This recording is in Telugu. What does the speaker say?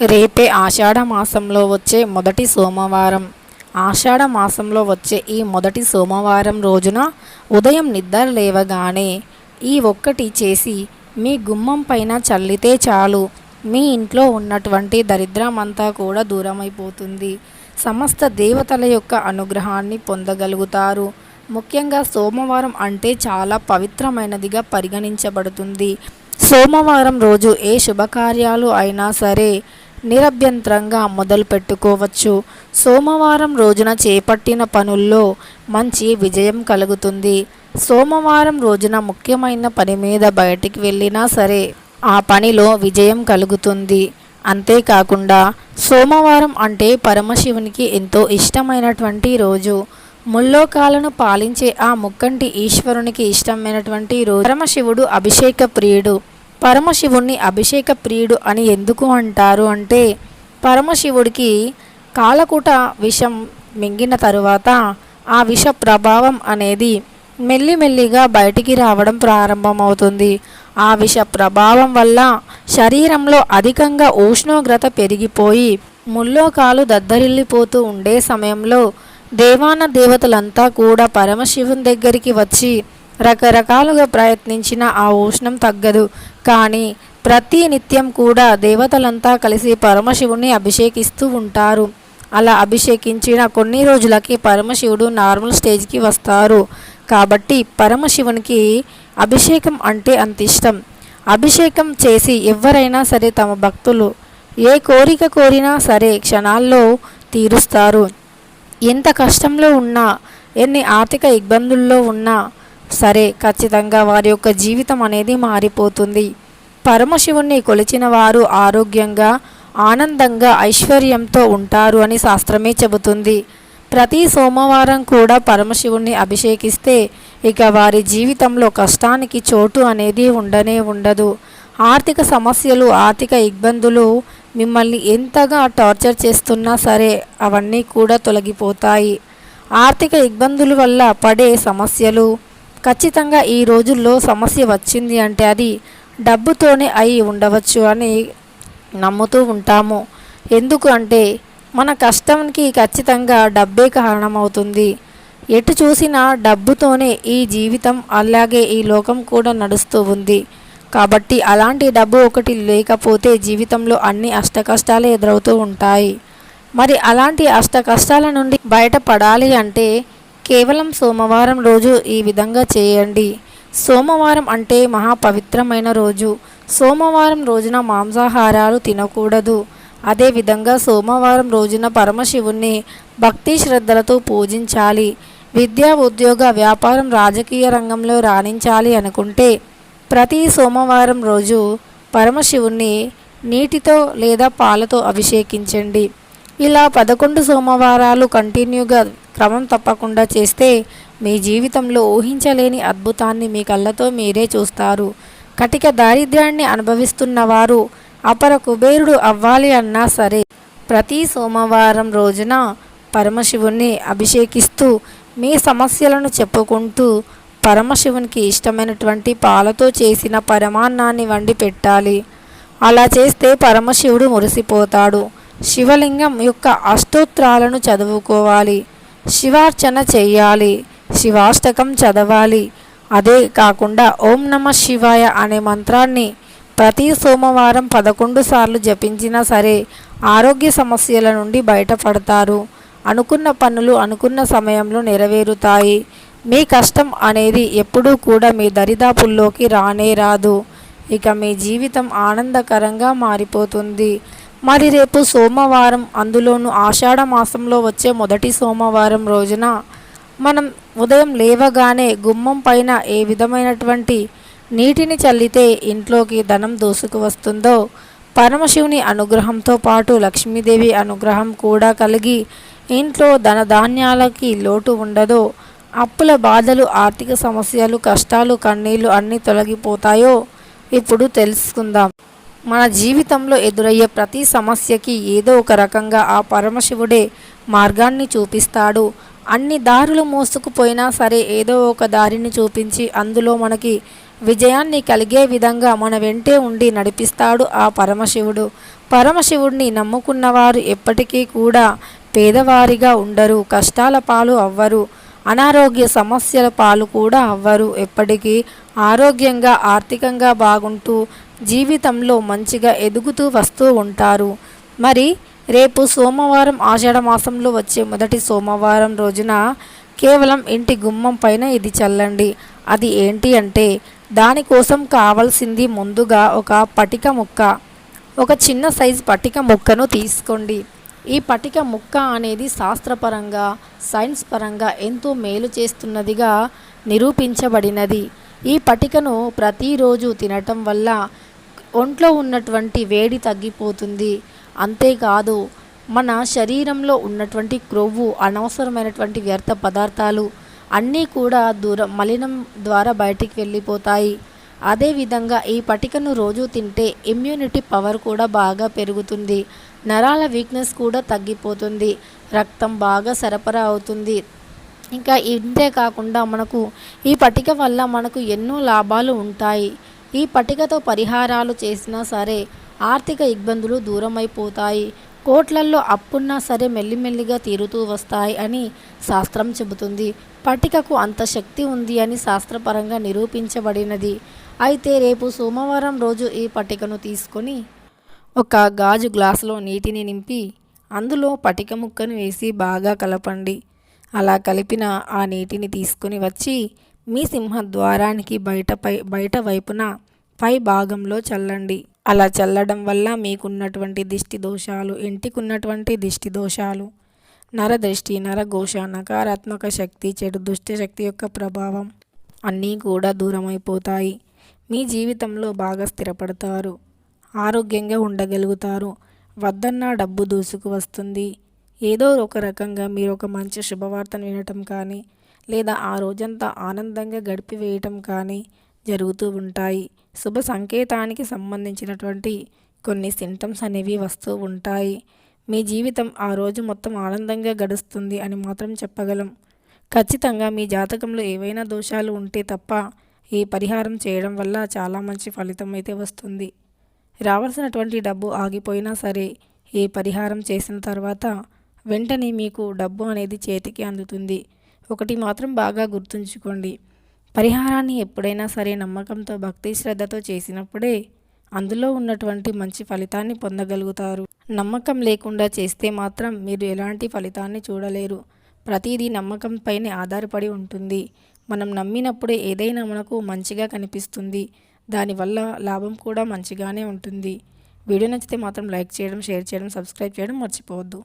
రేపే ఆషాఢ మాసంలో వచ్చే మొదటి సోమవారం. ఆషాఢ మాసంలో వచ్చే ఈ మొదటి సోమవారం రోజున ఉదయం నిద్ర లేవగానే ఈ ఒక్కటి చేసి మీ గుమ్మం పైన చల్లితే చాలు. మీ ఇంట్లో ఉన్నటువంటి దరిద్రం అంతా కూడా దూరమైపోతుంది. సమస్త దేవతల యొక్క అనుగ్రహాన్ని పొందగలుగుతారు. ముఖ్యంగా సోమవారం అంటే చాలా పవిత్రమైనదిగా పరిగణించబడుతుంది. సోమవారం రోజు ఏ శుభకార్యాలు అయినా సరే నిరభ్యంతరంగా మొదలు పెట్టుకోవచ్చు. సోమవారం రోజున చేపట్టిన పనుల్లో మంచి విజయం కలుగుతుంది. సోమవారం రోజున ముఖ్యమైన పని మీద బయటికి వెళ్ళినా సరే ఆ పనిలో విజయం కలుగుతుంది. అంతేకాకుండా సోమవారం అంటే పరమశివునికి ఎంతో ఇష్టమైనటువంటి రోజు. ముల్లోకాలను పాలించే ఆ ముక్కంటి ఈశ్వరునికి ఇష్టమైనటువంటి రోజు. పరమశివుడు అభిషేక ప్రియుడు. పరమశివుణ్ణి అభిషేక ప్రియుడు అని ఎందుకు అంటారు అంటే పరమశివుడికి కాలకూట విషం మింగిన తరువాత ఆ విష ప్రభావం అనేది మెల్లిమెల్లిగా బయటికి రావడం ప్రారంభమవుతుంది. ఆ విష ప్రభావం వల్ల శరీరంలో అధికంగా ఉష్ణోగ్రత పెరిగిపోయి ముల్లోకాలు దద్దరిల్లిపోతూ ఉండే సమయంలో దేవాన దేవతలంతా కూడా పరమశివుని దగ్గరికి వచ్చి రకరకాలుగా ప్రయత్నించిన ఆ ఉష్ణం తగ్గదు. కానీ ప్రతి నిత్యం కూడా దేవతలంతా కలిసి పరమశివుని అభిషేకిస్తూ ఉంటారు. అలా అభిషేకించిన కొన్ని రోజులకి పరమశివుడు నార్మల్ స్టేజ్కి వస్తారు. కాబట్టి పరమశివునికి అభిషేకం అంటే అంత ఇష్టం. అభిషేకం చేసి ఎవరైనా సరే తమ భక్తులు ఏ కోరిక కోరినా సరే క్షణాల్లో తీరుస్తారు. ఎంత కష్టంలో ఉన్నా ఎన్ని ఆర్థిక ఇబ్బందుల్లో ఉన్నా సరే ఖచ్చితంగా వారి యొక్క జీవితం అనేది మారిపోతుంది. పరమశివుణ్ణి కొలిచిన వారు ఆరోగ్యంగా ఆనందంగా ఐశ్వర్యంతో ఉంటారు అని శాస్త్రమే చెబుతుంది. ప్రతి సోమవారం కూడా పరమశివుణ్ణి అభిషేకిస్తే ఇక వారి జీవితంలో కష్టానికి చోటు అనేది ఉండనే ఉండదు. ఆర్థిక సమస్యలు ఆర్థిక ఇబ్బందులు మిమ్మల్ని ఎంతగా టార్చర్ చేస్తున్నా సరే అవన్నీ కూడా తొలగిపోతాయి. ఆర్థిక ఇబ్బందుల వల్ల పడే సమస్యలు ఖచ్చితంగా ఈ రోజుల్లో సమస్య వచ్చింది అంటే అది డబ్బుతోనే అయి ఉండవచ్చు అని నమ్ముతూ ఉంటాము. ఎందుకు అంటే మన కష్టానికి ఖచ్చితంగా డబ్బే కారణమవుతుంది. ఎటు చూసినా డబ్బుతోనే ఈ జీవితం అలాగే ఈ లోకం కూడా నడుస్తూ ఉంది. కాబట్టి అలాంటి డబ్బు ఒకటి లేకపోతే జీవితంలో అన్ని అష్టకష్టాలు ఎదురవుతూ ఉంటాయి. మరి అలాంటి అష్ట కష్టాల నుండి బయటపడాలి అంటే కేవలం సోమవారం రోజు ఈ విధంగా చేయండి. సోమవారం అంటే మహాపవిత్రమైన రోజు. సోమవారం రోజున మాంసాహారాలు తినకూడదు. అదేవిధంగా సోమవారం రోజున పరమశివుణ్ణి భక్తి శ్రద్ధలతో పూజించాలి. విద్యా ఉద్యోగ వ్యాపారం రాజకీయ రంగంలో రాణించాలి అనుకుంటే ప్రతి సోమవారం రోజు పరమశివుణ్ణి నీటితో లేదా పాలతో అభిషేకించండి. ఇలా పదకొండు సోమవారాలు కంటిన్యూగా క్రమం తప్పకుండా చేస్తే మీ జీవితంలో ఊహించలేని అద్భుతాన్ని మీ కళ్ళతో మీరే చూస్తారు. కటిక దారిద్ర్యాన్ని అనుభవిస్తున్న వారు అపర కుబేరుడు అవ్వాలి అన్నా సరే ప్రతి సోమవారం రోజున పరమశివుణ్ణి అభిషేకిస్తూ మీ సమస్యలను చెప్పుకుంటూ పరమశివునికి ఇష్టమైనటువంటి పాలతో చేసిన పరమాన్నాన్ని వండి పెట్టాలి. అలా చేస్తే పరమశివుడు మురిసిపోతాడు. శివలింగం యొక్క అష్టోత్రాలను చదువుకోవాలి. శివార్చన చేయాలి శివాష్టకం చదవాలి. అదే కాకుండా ఓం నమ శివాయ అనే మంత్రాన్ని ప్రతి సోమవారం పదకొండు సార్లు జపించినా సరే ఆరోగ్య సమస్యల నుండి బయటపడతారు. అనుకున్న పనులు అనుకున్న సమయంలో నెరవేరుతాయి. మీ కష్టం అనేది ఎప్పుడూ కూడా మీ దరిదాపుల్లోకి రానే రాదు. ఇక మీ జీవితం ఆనందకరంగా మారిపోతుంది. మరి రేపు సోమవారం అందులోనూ ఆషాఢ మాసంలో వచ్చే మొదటి సోమవారం రోజున మనం ఉదయం లేవగానే గుమ్మం పైన ఏ విధమైనటువంటి నీటిని చల్లితే ఇంట్లోకి ధనం దోసుకు వస్తుందో పరమశివుని అనుగ్రహంతో పాటు లక్ష్మీదేవి అనుగ్రహం కూడా కలిగి ఇంట్లో ధనధాన్యాలకి లోటు ఉండదో అప్పుల బాధలు ఆర్థిక సమస్యలు కష్టాలు కన్నీళ్ళు అన్నీ తొలగిపోతాయో ఇప్పుడు తెలుసుకుందాం. మన జీవితంలో ఎదురయ్యే ప్రతి సమస్యకి ఏదో ఒక రకంగా ఆ పరమశివుడే మార్గాన్ని చూపిస్తాడు. అన్ని దారులు మోసుకుపోయినా సరే ఏదో ఒక దారిని చూపించి అందులో మనకి విజయాన్ని కలిగే విధంగా మన వెంటే ఉండి నడిపిస్తాడు ఆ పరమశివుడు. పరమశివుడిని నమ్ముకున్నవారు ఎప్పటికీ కూడా పేదవారిగా ఉండరు కష్టాల పాలు అవ్వరు అనారోగ్య సమస్యల పాలు కూడా అవ్వరు. ఎప్పటికీ ఆరోగ్యంగా ఆర్థికంగా బాగుంటూ జీవితంలో మంచిగా ఎదుగుతూ వస్తూ ఉంటారు. మరి రేపు సోమవారం ఆషాఢ మాసంలో వచ్చే మొదటి సోమవారం రోజున కేవలం ఇంటి గుమ్మం పైన ఇది చల్లండి. అది ఏంటి అంటే దానికోసం కావాల్సింది ముందుగా ఒక పటిక ముక్క. ఒక చిన్న సైజు పటిక ముక్కను తీసుకోండి. ఈ పటిక ముక్క అనేది శాస్త్రపరంగా సైన్స్ పరంగా ఎంతో మేలు చేస్తున్నదిగా నిరూపించబడినది. ఈ పటికను ప్రతిరోజు తినటం వల్ల ఒంట్లో ఉన్నటువంటి వేడి తగ్గిపోతుంది. అంతేకాదు మన శరీరంలో ఉన్నటువంటి క్రొవ్వు అనవసరమైనటువంటి వ్యర్థ పదార్థాలు అన్నీ కూడా దూరం మలినం ద్వారా బయటికి వెళ్ళిపోతాయి. అదేవిధంగా ఈ పటికను రోజు తింటే ఇమ్యూనిటీ పవర్ కూడా బాగా పెరుగుతుంది. నరాల వీక్నెస్ కూడా తగ్గిపోతుంది. రక్తం బాగా సరఫరా అవుతుంది. ఇంకా ఇంతే కాకుండా మనకు ఈ పట్టిక వల్ల మనకు ఎన్నో లాభాలు ఉంటాయి. ఈ పట్టికతో పరిహారాలు చేసినా సరే ఆర్థిక ఇబ్బందులు దూరమైపోతాయి. కోట్లల్లో అప్పున్నా సరే మెల్లిమెల్లిగా తీరుతూ వస్తాయి అని శాస్త్రం చెబుతుంది. పట్టికకు అంత శక్తి ఉంది అని శాస్త్రపరంగా నిరూపించబడినది. అయితే రేపు సోమవారం రోజు ఈ పట్టికను తీసుకొని ఒక గాజు గ్లాసులో నీటిని నింపి అందులో పటిక ముక్కను వేసి బాగా కలపండి. అలా కలిపిన ఆ నీటిని తీసుకొని వచ్చి మీ సింహద్వారానికి బయటపై బయట వైపున పై భాగంలో చల్లండి. అలా చల్లడం వల్ల మీకున్నటువంటి దిష్టి దోషాలు ఇంటికున్నటువంటి దిష్టి దోషాలు నరదృష్టి నరఘోష నకారాత్మక శక్తి చెడు దుష్ట శక్తి యొక్క ప్రభావం అన్నీ కూడా దూరమైపోతాయి. మీ జీవితంలో బాగా స్థిరపడతారు. ఆరోగ్యంగా ఉండగలుగుతారు. వద్దన్న డబ్బు దూసుకు వస్తుంది. ఏదో ఒక రకంగా మీరు ఒక మంచి శుభవార్తను వినటం కానీ లేదా ఆ రోజంతా ఆనందంగా గడిపివేయటం కానీ జరుగుతూ ఉంటాయి. శుభ సంకేతానికి సంబంధించినటువంటి కొన్ని సింటమ్స్ అనేవి వస్తూ ఉంటాయి. మీ జీవితం ఆ రోజు మొత్తం ఆనందంగా గడుస్తుంది అని మాత్రం చెప్పగలం. ఖచ్చితంగా మీ జాతకంలో ఏవైనా దోషాలు ఉంటే తప్ప ఈ పరిహారం చేయడం వల్ల చాలా మంచి ఫలితం అయితే వస్తుంది. రావాల్సినటువంటి డబ్బు ఆగిపోయినా సరే ఈ పరిహారం చేసిన తర్వాత వెంటనే మీకు డబ్బు అనేది చేతికి అందుతుంది. ఒకటి మాత్రం బాగా గుర్తుంచుకోండి. పరిహారాన్ని ఎప్పుడైనా సరే నమ్మకంతో భక్తి శ్రద్ధతో చేసినప్పుడే అందులో ఉన్నటువంటి మంచి ఫలితాన్ని పొందగలుగుతారు. నమ్మకం లేకుండా చేస్తే మాత్రం మీరు ఎలాంటి ఫలితాన్ని చూడలేరు. ప్రతిదీ నమ్మకంపైనే ఆధారపడి ఉంటుంది. మనం నమ్మినప్పుడే ఏదైనా మనకు మంచిగా కనిపిస్తుంది. దానివల్ల లాభం కూడా మంచిగానే ఉంటుంది. వీడియో నచ్చితే మాత్రం లైక్ చేయడం షేర్ చేయడం సబ్స్క్రైబ్ చేయడం మర్చిపోవద్దు.